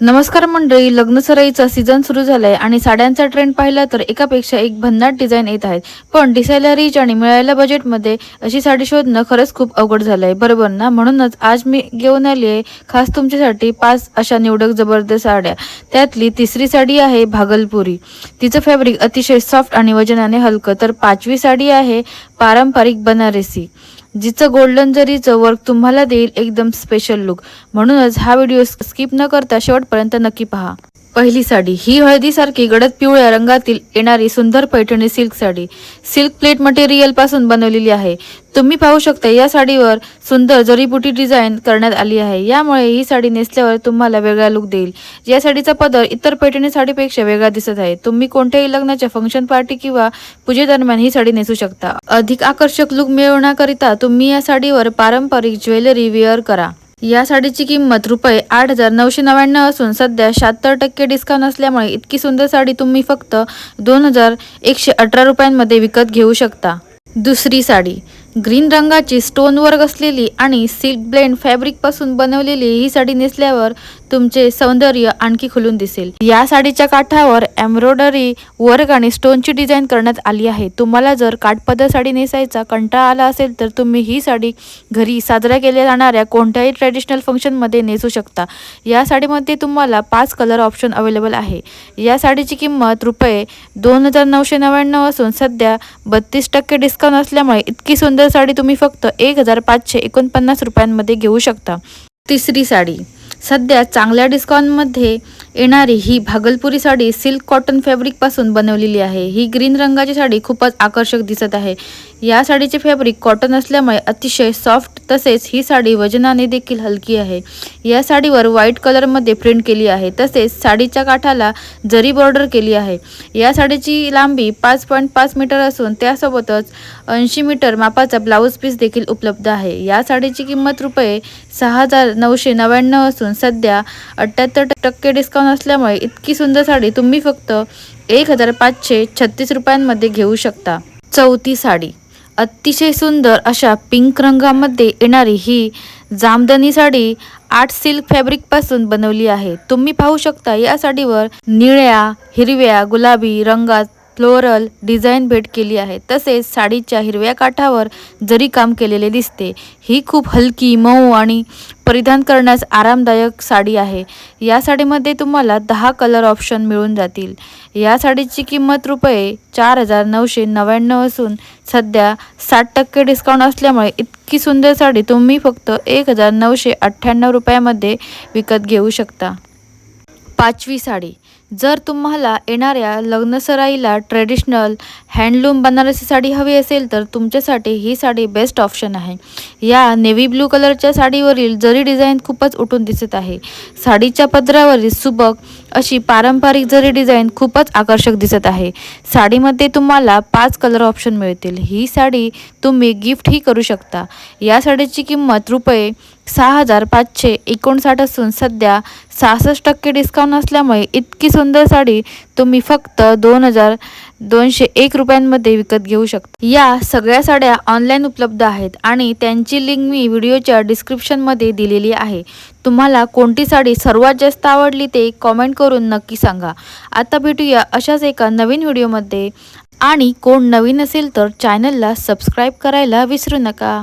नमस्कार मंडळी लग्न सराईचा सीझन सुरू झालाय आणि साड्यांचा ट्रेंड पाहिला तर एकापेक्षा एक भन्नाट डिझाईन येत आहेत. पण दिसायला रिच आणि मिळायला बजेटमध्ये अशी साडी शोधणं खरंच खूप अवघड झालंय. बरोबर ना? म्हणूनच आज मी घेऊन आली आहे खास तुमच्यासाठी पाच अशा निवडक जबरदस्त साड्या. त्यातली तिसरी साडी आहे भागलपुरी. तिचं फॅब्रिक अतिशय सॉफ्ट आणि वजनाने हलकं तर पाचवी साडी आहे पारंपरिक बनारसी. जिचं गोल्डन जरीचं वर्क तुम्हाला देईल एकदम स्पेशल लुक म्हणूनच हा व्हिडिओ स्किप न करता शेवटपर्यंत नक्की पहा. पहिली साडी. ही हळदीसारखी गडद पिवळ्या रंगातील येणारी सुंदर Paithani silk sari. Silk plate मटेरियलपासून बनवलेली आहे. तुम्ही पाहू शकता या साडीवर सुंदर जरीबुटी डिझाईन करण्यात आली आहे. यामुळे ही साडी नेसल्यावर तुम्हाला वेगळा लुक देईल. या साडीचा पदर इतर पैठणी साडीपेक्षा वेगळा दिसत आहे. तुम्ही कोणत्याही लग्नाच्या फंक्शन पार्टी किंवा पूजेदरम्यान ही साडी नेसू शकता. अधिक आकर्षक लुक मिळवण्याकरिता तुम्ही या साडीवर पारंपरिक ज्वेलरी वेअर करा. या साडीची किंमत रुपये आठ हजार नऊशे नव्याण्णव असून सध्या शहात्तर टक्के डिस्काउंट असल्यामुळे इतकी सुंदर साडी तुम्ही फक्त दोन हजार एकशे अठरा रुपयांमध्ये विकत घेऊ शकता. दुसरी साडी. ग्रीन रंगाची स्टोन असलेली आणि सिल्क ब्लेंड फॅब्रिकपासून बनवलेली ही साडी नेसल्यावर तुमचे सौंदर्य आणखी खुलून दिसेल. या साडीच्या काठावर एम्ब्रॉयडरी वर्क आणि स्टोनची डिझाईन करण्यात आली आहे. तुम्हाला जर काठपदर साडी नेसायचा कंटाळा आला असेल तर तुम्ही ही साडी घरी साजऱ्या केल्या जाणाऱ्या कोणत्याही ट्रॅडिशनल फंक्शनमध्ये नेसू शकता. या साडीमध्ये तुम्हाला पाच कलर ऑप्शन अवेलेबल आहे. या साडीची किंमत रुपये दोन हजार नऊशे नव्याण्णव असून सध्या बत्तीस टक्के डिस्काउंट असल्यामुळे इतकी सुंदर साडी तुम्ही फक्त एक हजार पाचशे एकोणपन्नास रुपयांमध्ये घेऊ शकता. तिसरी साडी. सध्या चांगल्या डिस्काउंटमध्ये येणारी ही भागलपुरी साडी सिल्क कॉटन फॅब्रिकपासून बनवलेली आहे. ही ग्रीन रंगाची साडी खूपच आकर्षक दिसत आहे. या साडीचे फॅब्रिक कॉटन असल्यामुळे अतिशय सॉफ्ट तसेच ही साडी वजनाने देखील हलकी आहे. या साडीवर व्हाईट कलरमध्ये प्रिंट केली आहे. तसेच साडीच्या काठाला जरी बॉर्डर केली आहे. या साडीची लांबी पाच पॉईंट पाच मीटर असून त्यासोबतच ऐंशी मीटर मापाचा ब्लाऊज पीस देखील उपलब्ध आहे. या साडीची किंमत रुपये सहा हजार नऊशे नव्याण्णव असून सध्या अठ्ठ्याहत्तर टक्के डिस्काउंट असल्यामुळे इतकी सुंदर साडी तुम्ही फक्त एक हजार पाचशे छत्तीस रुपयांमध्ये घेऊ शकता. चौथी साडी. अतिशय सुंदर अशा पिंक रंगामध्ये येणारी ही जामदनी साडी आर्ट सिल्क फॅब्रिकपासून बनवली आहे. तुम्ही पाहू शकता या साडीवर निळ्या हिरव्या गुलाबी रंगात फ्लोरल डिझाईन भेट केली आहे. तसेच साडीच्या हिरव्या काठावर जरी काम केलेले दिसते ही खूप हलकी मऊ आणि परिधान करण्यास आरामदायक साडी आहे. या साडीमध्ये तुम्हाला दहा कलर ऑप्शन मिळून जातील. या साडीची किंमत रुपये चार हजार नऊशे नव्याण्णव असून सध्या साठ टक्के डिस्काउंट असल्यामुळे इतकी सुंदर साडी तुम्ही फक्त एक हजार नऊशे अठ्ठ्याण्णव रुपयामध्ये विकत घेऊ शकता. पाचवी साडी. जर तुम्हाला येणाऱ्या लग्नसराईला ट्रेडिशनल हँडलूम बनारसी साडी हवी असेल तर तुमच्यासाठी ही साडी बेस्ट ऑप्शन आहे. या नेव्ही ब्लू कलरच्या साडीवरील जरी डिझाईन खूपच उठून दिसत आहे साडीच्या पदरावरील सुबक अशी पारंपरिक जरी डिझाईन खूपच आकर्षक दिसत आहे. साडीमध्ये तुम्हाला पाच कलर ऑप्शन मिळतील. ही साडी तुम्ही गिफ्टही करू शकता. या साडीची किंमत रुपये सहा हजार पाचशे एकोणसाठ असून सध्या सहासष्ट टक्के डिस्काउंट असल्यामुळे इतकी सुंदर साडी तुम्ही फक्त दोन हजार दोनशे एक रुपयांमध्ये विकत घेऊ शकता. या सगळ्या साड्या ऑनलाईन उपलब्ध आहेत आणि त्यांची लिंक मी व्हिडिओच्या डिस्क्रिप्शनमध्ये दिलेली आहे. तुम्हाला कोणती साडी सर्वात जास्त आवडली ते कॉमेंट करून नक्की सांगा. आता भेटूया अशाच एका नवीन व्हिडिओमध्ये आणि कोण नवीन असेल तर चॅनलला सबस्क्राईब करायला विसरू नका.